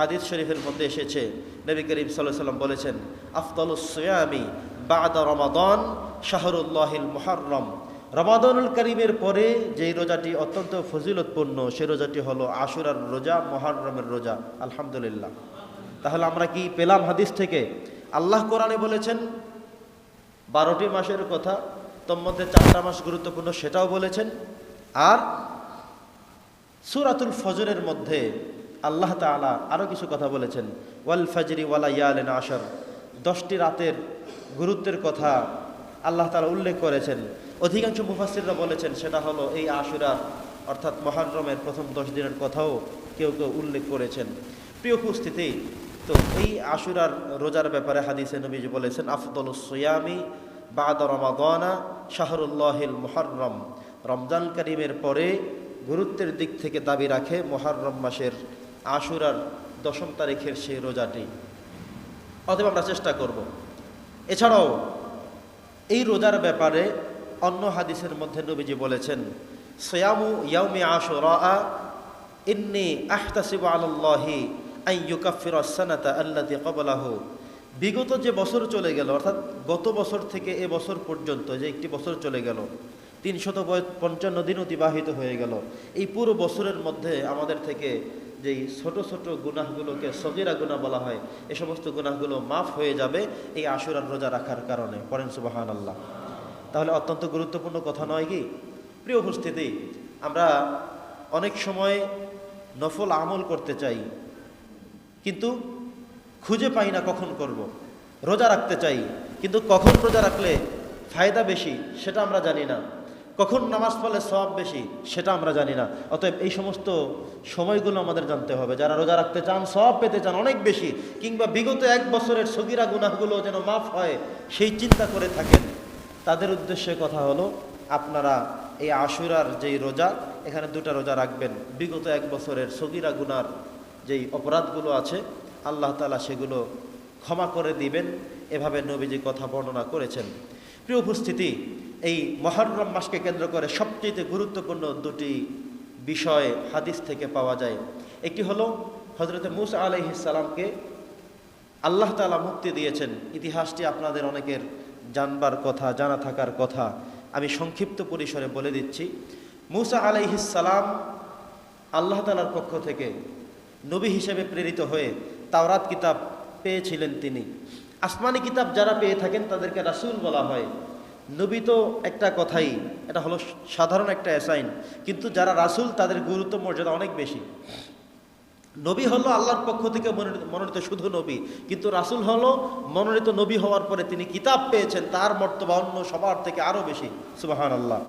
হাদিস শরীফের মধ্যে এসেছে। নবী করিম সাল্লাহ সাল্লাম বলেছেন আফতালুসয়ামি বাদা রমাদন শাহরুল্লাহিল মুহাররম। রমাদানুল করিমের পরে যেই রোজাটি অত্যন্ত ফজিলতপূর্ণ সেই রোজাটি হলো আশুরার রোজা মহারমের রোজা। আলহামদুলিল্লাহ। তাহলে আমরা কি পেলাম হাদিস থেকে? আল্লাহ কোরআনে বলেছেন, বারোটি মাসের কথা, তোর মধ্যে চারটা মাস গুরুত্বপূর্ণ সেটাও বলেছেন। আর সুরাতুল ফজরের মধ্যে আল্লাহ তাআলা আরও কিছু কথা বলেছেন। ওয়াল ফজরি ওয়ালা ইয়ালেন আশর। দশটি রাতের গুরুত্বের কথা আল্লাহ তাআলা উল্লেখ করেছেন। অধিকাংশ মুফাসিররা বলেছেন সেটা হলো এই আশুরার অর্থাৎ মহারমের প্রথম দশ দিনের কথাও কেউ কেউ উল্লেখ করেছেন। প্রিয় উপস্থিতি, তো এই আশুরার রোজার ব্যাপারে হাদিসে নবীজি বলেছেন আফদল সোয়ামি বাদ রমাদানা শাহরুল্লাহিল মুহররম। রমজান করিমের পরে গুরুত্বের দিক থেকে দাবি রাখে মহারম মাসের আশুরার দশম তারিখের সেই রোজাটি। অতএব আমরা চেষ্টা করব। এছাড়াও, এই রোজার ব্যাপারে অন্য হাদিসের মধ্যে নবীজি বলেছেন, সয়ামু ইয়াউমি আশুরা ইন্নি আহতাসিবু আলাল্লাহি আই বিগত যে বছর চলে গেল, অর্থাৎ গত বছর থেকে এ বছর পর্যন্ত, যে একটি বছর চলে গেল, তিনশত পঞ্চান্ন দিন অতিবাহিত হয়ে গেল। এই পুরো বছরের মধ্যে আমাদের থেকে যেই ছোট ছোট গুনাহগুলোকে সগিরা গুনাহ বলা হয়, এ সমস্ত গুনাহগুলো মাফ হয়ে যাবে এই আশুরার রোজা রাখার কারণে। পরেন সুবাহান আল্লাহ তাহলে অত্যন্ত গুরুত্বপূর্ণ কথা নয় কি? প্রিয় উপস্থিতি, আমরা অনেক সময় নফল আমল করতে চাই, কিন্তু খুঁজে পাই না কখন করব। রোজা রাখতে চাই, কিন্তু কখন রোজা রাখলে ফায়দা বেশি, সেটা আমরা জানি না। কখন নামাজ পড়লে সব বেশি, সেটা আমরা জানি না। অতএব এই সমস্ত সময়গুলো আমাদের জানতে হবে। যারা রোজা রাখতে চান, সব পেতে চান অনেক বেশি। কিংবা বিগত এক বছরের সগিরা গুনাহগুলো যেন মাফ হয়, সেই চিন্তা করে থাকেন। তাদের উদ্দেশ্যে কথা হলো, আপনারা এই আশুরার যেই রোজা, এখানে দুটা রোজা রাখবেন। বিগত এক বছরের সগিরা গুনার যেই অপরাধগুলো আছে, আল্লাহ তালা সেগুলো ক্ষমা করে দিবেন। এভাবে নবীজি কথা বর্ণনা করেছেন। প্রিয় উপস্থিতি এই মহরম মাসকে কেন্দ্র করে সবচেয়ে গুরুত্বপূর্ণ দুটি বিষয় হাদিস থেকে পাওয়া যায়। একটি হলো হজরত মুসা আলহিসাল্লামকে আল্লাহ তালা মুক্তি দিয়েছেন। ইতিহাসটি আপনাদের অনেকের জানবার কথা, জানা থাকার কথা। আমি সংক্ষিপ্ত পরিসরে বলে দিচ্ছি। মুসা আলাইহিসালাম আল্লাহ তালার পক্ষ থেকে নবী হিসেবে প্রেরিত হয়ে তাওরাত কিতাব পেয়েছিলেন তিনি। আসমানি কিতাব যারা পেয়ে থাকেন, তাদেরকে রাসুল বলা হয়। নবী তো একটা কথাই, এটা হলো সাধারণ একটা অ্যাসাইন কিন্তু যারা রাসুল তাদের গুরুত্ব মর্যাদা অনেক বেশি। নবী হলো আল্লাহর পক্ষ থেকে মনোনীত মনোনীত শুধু নবী, কিন্তু রাসুল হলো মনোনীত নবী হওয়ার পরে তিনি কিতাব পেয়েছেন, তার মর্তবা অন্য সবার থেকে আরও বেশি সুবাহান আল্লাহ